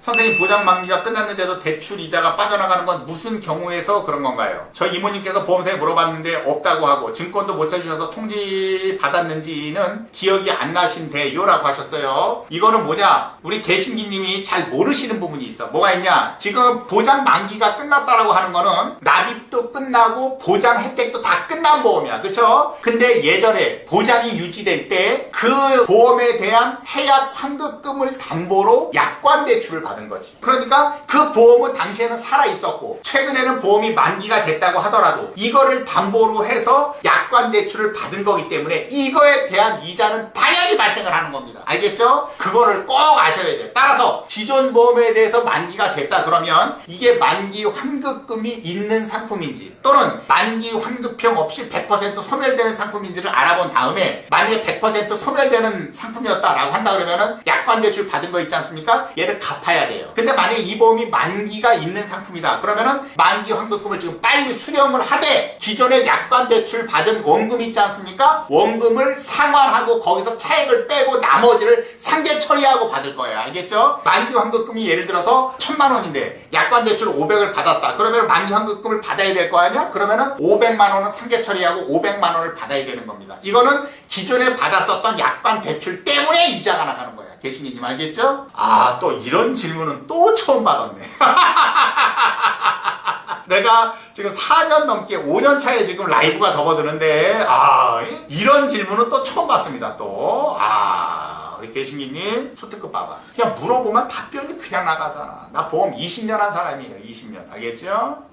선생님 보장 만기가 끝났는데도 대출 이자가 빠져나가는 건 무슨 경우에서 그런 건가요? 저 이모님께서 보험사에 물어봤는데 없다고 하고 증권도 못 찾으셔서 통지 받았는지는 기억이 안 나신대요라고 하셨어요. 이거는 뭐냐? 우리 개신기님이 잘 모르시는 부분이 있어. 뭐가 있냐? 지금 보장 만기가 끝났다라고 하는 거는 납입도 끝나고 보장 혜택도 다 끝난 보험이야. 그쵸? 근데 예전에 보장이 유지될 때 그 보험에 대한 해약 환급금을 담보로 약관 대출을 받은 거지. 그러니까 그 보험은 당시에는 살아 있었고 최근에는 보험이 만기가 됐다고 하더라도 이거를 담보로 해서 약 관 대출을 받은 거기 때문에 이거에 대한 이자는 당연히 발생을 하는 겁니다. 알겠죠? 그거를 꼭 아셔야 돼요. 따라서 기존 보험에 대해서 만기가 됐다 그러면 이게 만기 환급금이 있는 상품인지 또는 만기 환급형 없이 100% 소멸되는 상품인지를 알아본 다음에 만약에 100% 소멸되는 상품이었다라고 한다 그러면은 약관 대출 받은 거 있지 않습니까? 얘를 갚아야 돼요. 근데 만약에 이 보험이 만기가 있는 상품이다 그러면은 만기 환급금을 지금 빨리 수령을 하되 기존에 약관 대출 받은 원금 있지 않습니까? 원금을 상환하고 거기서 차액을 빼고 나머지를 상계 처리하고 받을 거예요. 알겠죠? 만기 환급금이 예를 들어서 천만 원인데 약관 대출 500을 받았다. 그러면 만기 환급금을 받아야 될 거 아니야? 그러면은 500만 원은 상계 처리하고 500만 원을 받아야 되는 겁니다. 이거는 기존에 받았었던 약관 대출 때문에 이자가 나가는 거야. 개신기님 알겠죠? 아, 또 이런 질문은 또 처음 받았네. 내가 지금 4년 넘게 5년 차에 지금 라이브가 접어드는데 아 이런 질문은 또 처음 봤습니다 또 아 우리 개신기님 초특급 봐봐. 그냥 물어보면 답변이 그냥 나가잖아. 나 보험 20년 한 사람이에요 20년. 알겠죠?